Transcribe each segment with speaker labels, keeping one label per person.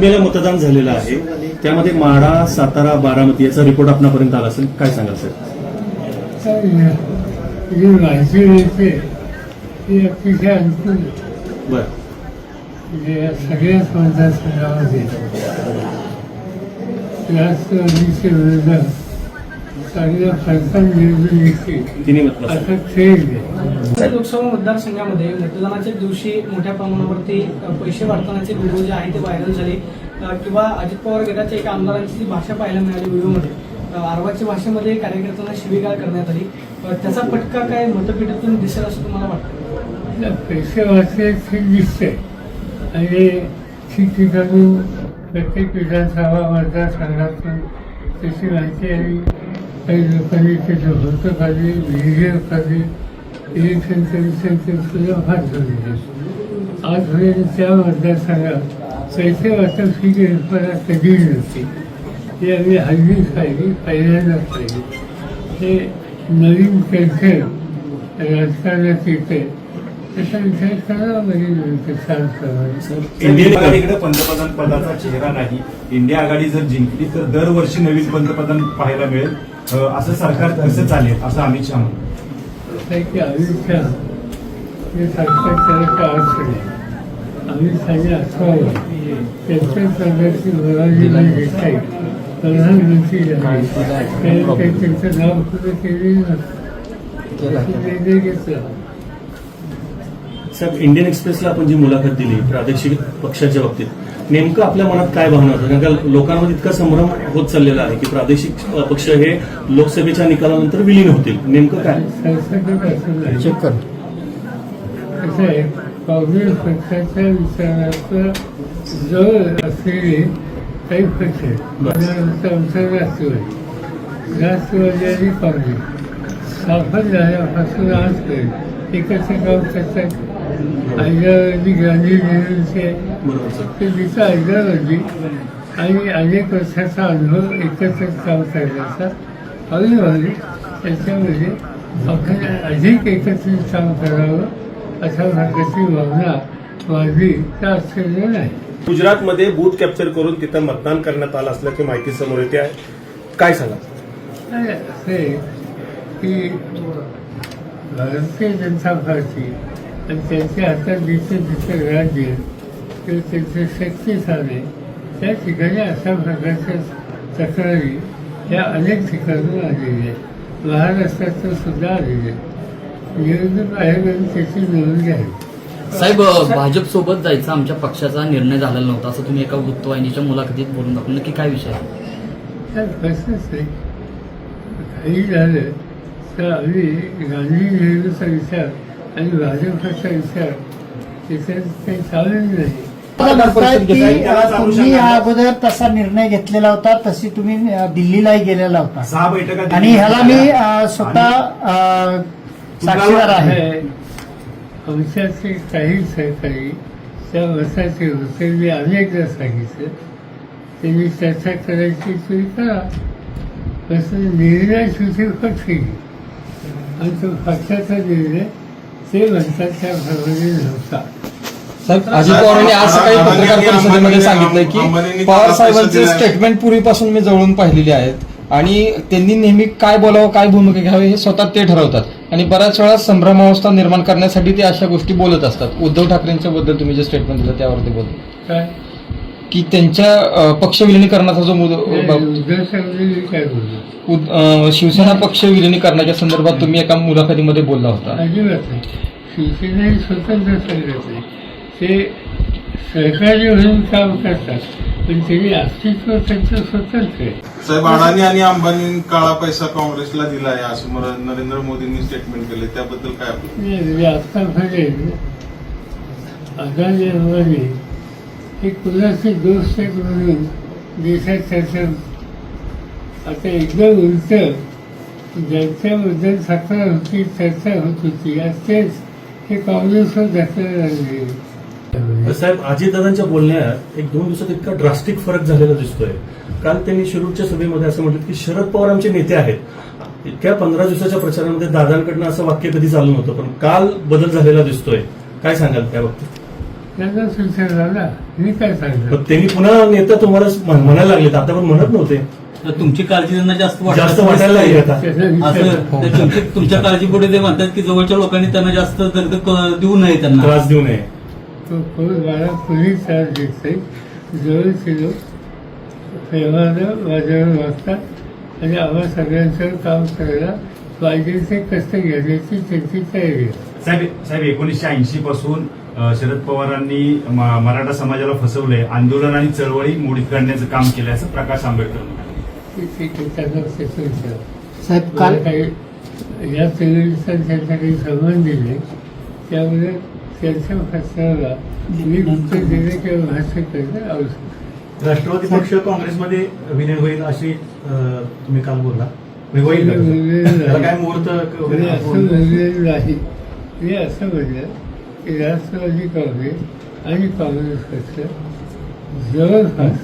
Speaker 1: सातमेला मतदान झालेलं आहे. त्यामध्ये माढा सातारा बारामती याचा रिपोर्ट आपणापर्यंत आला असेल. काय सांगाल सर?
Speaker 2: जी माहिती मिळते ती अतिशय अनुकूल आहे.
Speaker 1: बर.
Speaker 2: या सगळ्याच मतदारसंघामध्ये राष्ट्रवादीचे विरुद्ध चांगल्या फरकान निवडून येतील
Speaker 1: तिन्ही मतदार
Speaker 2: असं खेळ आहे.
Speaker 3: तर लोकसभा मतदारसंघामध्ये मतदानाच्या दिवशी मोठ्या प्रमाणावरती पैसे वाटतानाचे व्हिडिओ जे आहे ते व्हायरल झाले. किंवा अजित पवार गटाच्या एका आमदारांची जी भाषा पाहायला मिळाली व्हिडिओमध्ये अ, आरवाची भाषेमध्ये कार्यकर्त्यांना शिवीगाळ करण्यात आली. त्याचा फटका काय मतपेटीतून दिसेल असं तुम्हाला वाटतं?
Speaker 2: पैसे वाचले दिसते. आणि ठिकठिकाणी प्रत्येक विधानसभा मतदारसंघातून त्याची माहिती आणि काही लोकांनी त्याचं होतं खाली व्हिडिओ खाली इलेक्शन कमिशनचे सुद्धा हात. धरले आजपर्यंत त्या मतदारसंघात पैसे वाटप ही कल्पना कधी नव्हती ती आम्ही हल्ली खाल्ली पहिल्यांदाच पाहिली. हे नवीन कल्चर राजकारणात येते. त्याचा विचार करावा लागेल किसान समाज
Speaker 1: इंडियन
Speaker 4: आघाडीकडे पंतप्रधान पदाचा चेहरा नाही. इंडिया आघाडी जर जिंकली तर दरवर्षी नवीन पंतप्रधान पाहायला मिळेल. असं सरकार कसं चालेल असं अमित शहा म्हणतात.
Speaker 2: आहे की अमित शहा हे सरकार त्याला काय अडचण आहे. असावं त्यांच्या सरकारची मोराजीला घेता येईल प्रधानमंत्री झाले. त्याने त्यांचं नाव सुद्धा केलेलं नसतं निर्णय
Speaker 1: साहेब इंडियन एक्सप्रेसला आपण जी मुलाखत दिली प्रादेशिक पक्षाच्या बाबतीत नेमकं आपल्या मनात काय भावना होतं कारण का लोकांमध्ये इतका संभ्रम होत चाललेला आहे की प्रादेशिक पक्ष हे लोकसभेच्या निकालानंतर विलीन होतील. नेमकं काय?
Speaker 2: असं नाही कसं आहे काँग्रेस पक्षाच्या विचाराचं जवळ असलेले काही पक्ष आहेत. आमचा राष्ट्रवादी. राष्ट्रवादी आणि काँग्रेस. स्थापन झाल्यापासून आजपर्यंत एकत्र काम गांधी नेहरूंचे
Speaker 1: बरोबर सर
Speaker 2: ते तिचा आणि अनेक वर्षाचा अनुभव एकत्र काम करण्याचा त्याच्यामध्ये आपण अधिक एकत्रित काम करावं अशा प्रकारची भावना वाढली तर आश्चर्य नाही
Speaker 5: गुजरातमध्ये बूथ कॅप्चर करून तिथं मतदान करण्यात आलं असल्याची माहिती समोर येते. आहे काय सांगा
Speaker 2: ते की भारतीय जनता पार्टी आणि त्यांच्या हातात जिथं जिथं राज्य किंवा त्यांचं शक्तिस्थान आहे त्या ठिकाणी अशा प्रकारच्या तक्रारी या अनेक ठिकाणून आलेल्या आहेत. सुद्धा आलेल्या आहेत. निवडणूक आयोगाने त्याची नोंद घ्यावी
Speaker 6: साहेब भाजप सोबत जायचा आमच्या पक्षाचा निर्णय झालेला नव्हता असं तुम्ही एका वृत्तवाहिनीच्या मुलाखतीत बोलून दाखवलं. नक्की काय विषय आहे?
Speaker 2: काही झालं तर आम्ही गांधी नेहरूचा विचार आणि भाजपचा विचार त्याच्यात काही नाही.
Speaker 7: तुम्ही या अगोदर तसा निर्णय घेतलेला होता तशी तुम्ही दिल्लीलाही गेलेला होता.
Speaker 4: सहा बैठका
Speaker 7: आणि ह्याला मी अ, स्वतः अ, साक्षीदार आहे.
Speaker 2: आमच्याचे काही सहकारी त्या मताचे होते मी अनेकदा सांगितलं. त्यांनी चर्चा करायची तुम्ही करा. तसं निर्णय पक्ष घेईल. आणि तो पक्षाचा निर्णय ते म्हणतात त्याप्रमाणे नव्हता.
Speaker 8: साहेब अजित पवारांनी आज सकाळी पत्रकार परिषदेमध्ये सांगितलंय की पवार साहेबांचे स्टेटमेंट पूर्वीपासून मी जवळून पाहिलेली आहेत आणि त्यांनी नेहमी काय बोलावं काय भूमिका घ्यावी हे स्वतः ते ठरवतात. आणि बऱ्याच वेळा संभ्रमावस्था निर्माण करण्यासाठी ते अशा गोष्टी बोलत असतात. उद्धव ठाकरेंच्या बद्दल तुम्ही जे स्टेटमेंट दिलं त्यावरती बोलतो
Speaker 2: काय?
Speaker 8: की त्यांच्या पक्ष विलिनीकरणाचा जो मुद
Speaker 2: उद्धव ठाकरे काय बोललो?
Speaker 8: उद- अं, शिवसेना पक्ष विलिनीकरणाच्या संदर्भात तुम्ही एका मुलाखतीमध्ये बोलला होता.
Speaker 2: अजिबात नाही. शिवसेना ही स्वतंत्र संघटना आहे. ते सहकारी म्हणून काम करतात पण त्यांनी अस्तित्व त्यांचं स्वतंत्र आहे.
Speaker 9: साहेब अडाणी आणि अंबानी काळा पैसा काँग्रेसला दिला आहे असं मला नरेंद्र मोदींनी स्टेटमेंट केले त्याबद्दल काय आपलं
Speaker 2: नाही, म्हणजे अदानी अंबानी की कुणाचे दोष आहेत म्हणून देशात शासन. आता एकदम उलट ज्यांच्याबद्दल तक्रार होती चर्चा होत होती. आज तेच हे काँग्रेसवर ढकलले लागले
Speaker 1: साहेब अजितदादांच्या बोलण्यात एक दोन दिवसात इतका ड्रास्टिक फरक झालेला दिसतोय. काल त्यांनी शिरूरच्या सभेमध्ये असं म्हटलं की शरद पवार आमचे नेते आहेत. इतक्या पंधरा दिवसाच्या प्रचारामध्ये दादांकडनं असं वाक्य कधी चालू नव्हतं पण काल बदल झालेला दिसतोय. काय सांगाल त्या बाबतीत?
Speaker 2: त्यांना सूचना झाला. मी काय सांगतो?
Speaker 1: पण त्यांनी पुन्हा नेता तुम्हाला म्हण- म्हणायला लागले आता पण म्हणत नव्हते.
Speaker 10: तर तुमची काळजी त्यांना जास्त वाटत
Speaker 1: जास्त वाटायला लागली आता.
Speaker 2: त्याचा विचार
Speaker 10: असं तर तुमची तुमच्या काळजीपुढे ते म्हणतात की जवळच्या लोकांनी त्यांना जास्त दगदग क- देऊ नये त्यांना.
Speaker 1: त्रास देऊ नये.
Speaker 2: तो कोण मला कुणी त्रास देत नाही जवळचे लोक. प्रेमानं माझ्यावर वागतात आणि आम्हा सगळ्यांचं काम करायला पाहिजे ते कष्ट घेण्याची त्यांची तयारी आहे.
Speaker 4: साहेब साहेब एकोणीसशे ऐंशी पासून शरद पवारांनी मराठा समाजाला फसवलंय आंदोलन आणि चळवळी मोडीत काढण्याचं काम केलंय असं प्रकाश आंबेडकर म्हणाले.
Speaker 2: त्यांना
Speaker 7: साहेब
Speaker 2: मला
Speaker 7: काल
Speaker 2: काही या त्यांचा काही संबंध नाही. त्यामुळे त्यांच्या भाषणाला मी उत्तर देणे किंवा करणं आवश्यक
Speaker 1: राष्ट्रवादी पक्ष काँग्रेसमध्ये विलीन होईल अशी तुम्ही काल बोलला. म्हणजे होईल काय
Speaker 2: नाही.
Speaker 1: मुहूर्त
Speaker 2: असं म्हणलेलं नाही. मी असं म्हणलं की राष्ट्रवादी काँग्रेस आणि काँग्रेस पक्ष जवळपास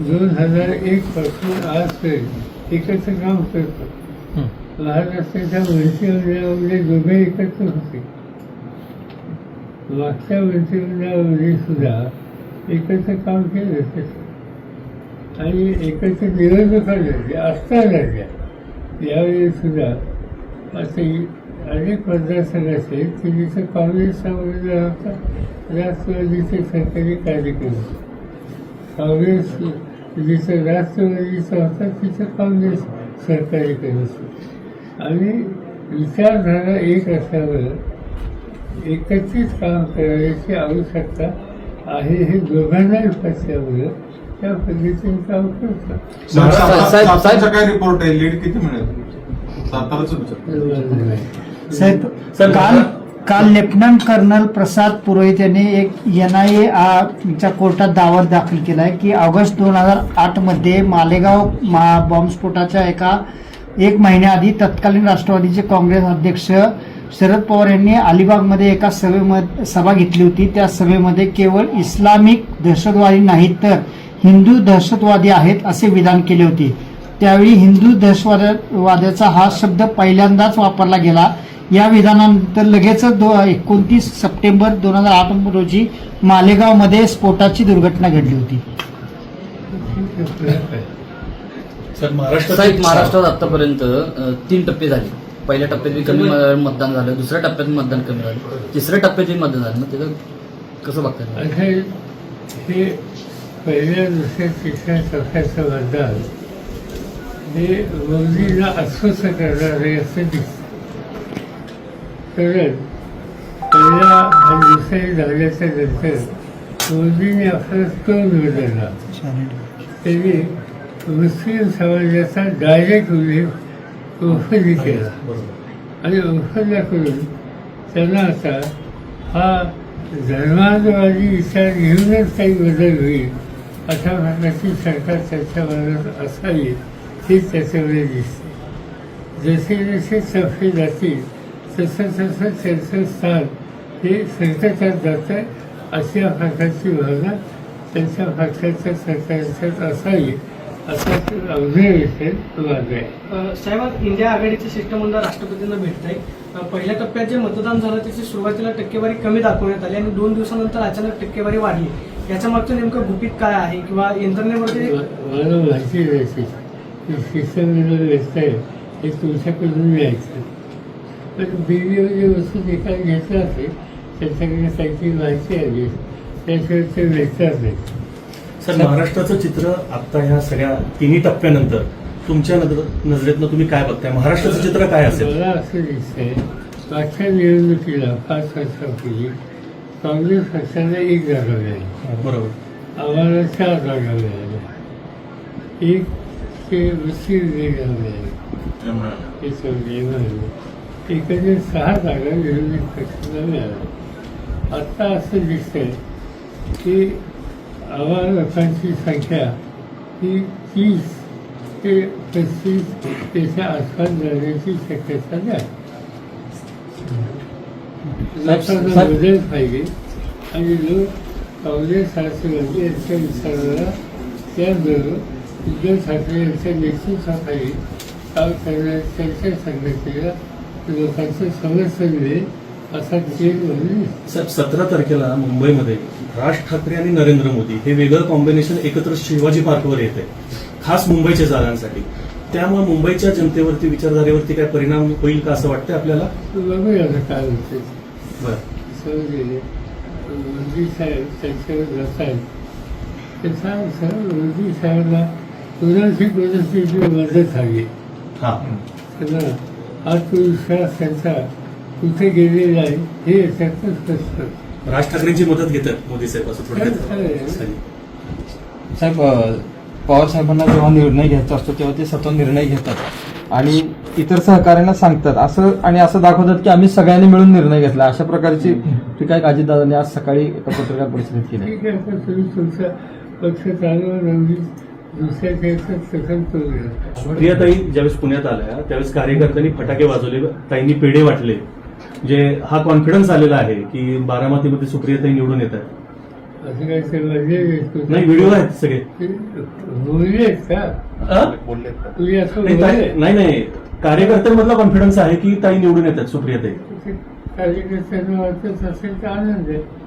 Speaker 2: दोन हजार एक पासून आजपर्यंत एकत्र काम करतो महाराष्ट्राच्या मंत्रिमंडळामध्ये दोघे एकत्र होते. मागच्या मंत्रिमंडळामध्ये सुद्धा एकत्र काम केलं तसं आणि एकत्र निवडणुका लढल्या असता लढल्या यावेळी सुद्धा आता ही अनेक मतदारसंघ असेल की जिथं काँग्रेसचा उमेदवार होता राष्ट्रवादीचे सरकारी कार्यक्रम काँग्रेस जिथं राष्ट्रवादीचा होता तिथं काँग्रेस सरकारी करत होतं. आणि विचारधारा एक असल्यामुळं एकत्रित काम करण्याची आवश्यकता आहे हे दोघांनाही पचल्यामुळं त्या पद्धतीने काम करतात
Speaker 9: काय रिपोर्ट आहे लीड किती मिळेल साताराच विचार
Speaker 7: साहेब काल काल लेफ्टनंट कर्नल प्रसाद पुरोहित यांनी एक एन आय च्या कोर्टात दावा दाखल केला आहे की ऑगस्ट दोन हजार आठमध्ये मालेगाव मा- बॉम्बस्फोटाच्या एका एक महिन्याआधी तत्कालीन राष्ट्रवादीचे काँग्रेस अध्यक्ष शरद पवार यांनी अलिबागमध्ये एका सभेमध्ये सभा घेतली होती. त्या सभेमध्ये केवळ इस्लामिक दहशतवादी नाहीत तर हिंदू दहशतवादी आहेत असे विधान केले होते. त्यावेळी हिंदू दहशतवाद्याचा हा शब्द पहिल्यांदाच वापरला गेला. या विधानानंतर लगेचच दो एकोणतीस सप्टेंबर दोन हजार आठ रोजी मालेगावमध्ये स्फोटाची दुर्घटना घडली होती.
Speaker 1: सर महाराष्ट्रात
Speaker 6: साहेब महाराष्ट्रात आतापर्यंत तीन टप्पे झाले. पहिल्या टप्प्यात बी कमी म- मतदान झालं दुसऱ्या टप्प्यात मतदान कमी झालं. तिसऱ्या टप्प्यात मतदान झालं. मग त्याचं कसं बघताय?
Speaker 2: असे हे पहिल्या दुसऱ्या तिसऱ्या टप्प्याचं मतदान हे मोदींना अस्वस्थ करणारे असं दिसतं. कारण पहिल्या आणि दुसऱ्या झाल्याच्यानंतर मोदींनी आपला तोल बदलला त्यांनी मुस्लिम समाजाचा डायरेक्ट उल्लेख ओफली केला. आणि ओफला करून त्यांना आता हा धर्मांतरवादी विचार घेऊनच काही बदल होईल अशा प्रकारची सरकार त्यांच्या मनात असावी हे त्याच्यामध्ये दिसते. जसे जसे सफे जातील तसं त्यांचं स्थान हे संकटात आहे अशा प्रकारची भावना त्यांच्या पक्षाच्या सरकारच्यात असावी असा ऑब्झर्वेशन माझं आहे
Speaker 3: साहेब इंडिया आघाडीचे शिष्टमंडळ राष्ट्रपतींना भेटत आहे पहिल्या टप्प्यात जे मतदान झालं त्याची सुरुवातीला टक्केवारी कमी दाखवण्यात आली आणि दोन दिवसानंतर अचानक टक्केवारी वाढली. याच्या मागचं नेमकं गुपित काय आहे किंवा यंत्रणेवरती
Speaker 2: मला माहिती द्यायची की व्यस्त आहे हे तुमच्याकडून मिळायचं. पण बीबीओ वस्तू निकाल घेतला असेल त्यांच्याकडे काहीतरी माहिती आली त्याशिवाय ते नाही
Speaker 1: सर महाराष्ट्राचं चित्र आता ह्या सगळ्या तिन्ही टप्प्यानंतर तुमच्या नजर- नजरेतनं तुम्ही काय बघताय? महाराष्ट्राचं चित्र काय असेल?
Speaker 2: मला असं दिसतंय मागच्या निवडणुकीला पाच वर्षापूर्वी काँग्रेस पक्षाला एक जागा मिळाली.
Speaker 1: बरोबर.
Speaker 2: आम्हाला चार जागा मिळाल्या. एक ते मुस्लिम लीगला मिळाली. हे सगळे मिळाले एकंदर सहा जागा विरोधी पक्षाला मिळाल्या आत्ता असं दिसतंय की आम्हा लोकांची संख्या ही तीस ते पस्तीस त्याच्या आसपास जाण्याची शक्यता नाही लोकांना बदल पाहिजे. आणि लोक काँग्रेस राष्ट्रवादी यांच्या विचाराला त्याचबरोबर उद्धव ठाकरे यांच्या नेतृत्वाखाली काम करण्याच्या त्यांच्या संघटनेला लोकांचं असा
Speaker 1: साहेब सतरा तारखेला मुंबईमध्ये राज ठाकरे आणि नरेंद्र मोदी हे वेगळं कॉम्बिनेशन एकत्र शिवाजी पार्कवर येत आहे खास मुंबईच्या जागांसाठी. त्यामुळे मुंबईच्या जनतेवरती विचारधारेवरती काय परिणाम होईल का असं वाटतंय आपल्याला?
Speaker 2: बघूया काय होते मोदी साहेब त्यांच्यावर जात आहेत. ते सांग सर मोदी साहेबांना मदत हवी
Speaker 1: हा.
Speaker 2: आत्मविश्वास त्यांचा कुठे गेलेला आहे हे याच्यातून स्पष्ट.
Speaker 1: राज ठाकरेंची मदत घेतात मोदी साहेब असं
Speaker 2: आहे.
Speaker 1: थोडक्यात
Speaker 8: साहेब पवार साहेबांना जेव्हा निर्णय घ्यायचा असतो तेव्हा ते स्वतः निर्णय घेतात. आणि इतर सहकार्यांना सांगतात. असं आणि असं दाखवतात की आम्ही सगळ्यांनी मिळून निर्णय घेतला. अशा प्रकारची टीका एक अजितदादांनी आज सकाळी एका पत्रकार परिषदेत केली. आहे.
Speaker 2: ठीक आहे पक्ष चालवा रंगी दुसऱ्याच्या याच्यात सखल करू
Speaker 1: प्रियाताई ज्यावेळेस पुण्यात आल्या त्यावेळेस कार्यकर्त्यांनी फटाके वाजवले ताईंनी पेढे वाटले. जे हा कॉन्फिडन्स आलेला आहे की बारामतीमध्ये सुप्रियाताई निवडून येत आहेत.
Speaker 2: असं काय ते
Speaker 1: नाही व्हिडिओ आहेत सगळे.
Speaker 2: का? तुम्ही असं
Speaker 1: नाही नाही कार्यकर्त्यांमधला कॉन्फिडन्स आहे की ताई निवडून येतात सुप्रियाताई.
Speaker 2: कार्यकर्त्यांना वाटत असेल तर आनंद आहे.